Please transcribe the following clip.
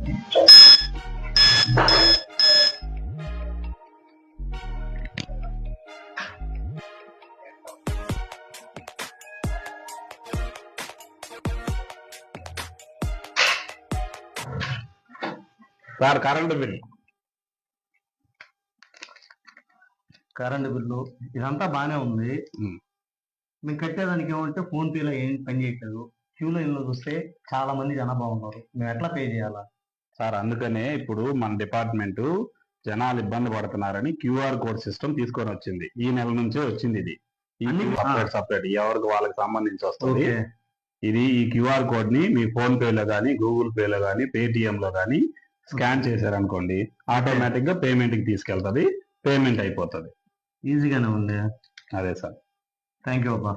Sir current bill current bill ఇదంతా బానే ఉంది. మేము కట్టేదానికి ఏమంటే ఫోన్ పేలో ఏం పని చేయట్లేదు. క్యూ లైన్లో చూస్తే చాలా మంది జనాభా ఉన్నారు. మేము ఎట్లా పే చేయాలా? సార్ అందుకనే ఇప్పుడు మన డిపార్ట్మెంట్ జనాలు ఇబ్బంది పడుతున్నారని క్యూఆర్ కోడ్ సిస్టమ్ తీసుకొని వచ్చింది. ఈ నెల నుంచే వచ్చింది ఇది. సపరేట్ సపరేట్ ఎవరికి వాళ్ళకి సంబంధించి వస్తుంది. ఇది ఈ క్యూఆర్ కోడ్ని మీ ఫోన్ పేలో గానీ గూగుల్ పేలో గానీ పేటిఎం లో గానీ స్కాన్ చేశారనుకోండి ఆటోమేటిక్గా పేమెంట్కి తీసుకెళ్తది పేమెంట్ అయిపోతుంది. ఈజీగానే ఉంది. అదే సార్. థ్యాంక్ యూ అబ్బా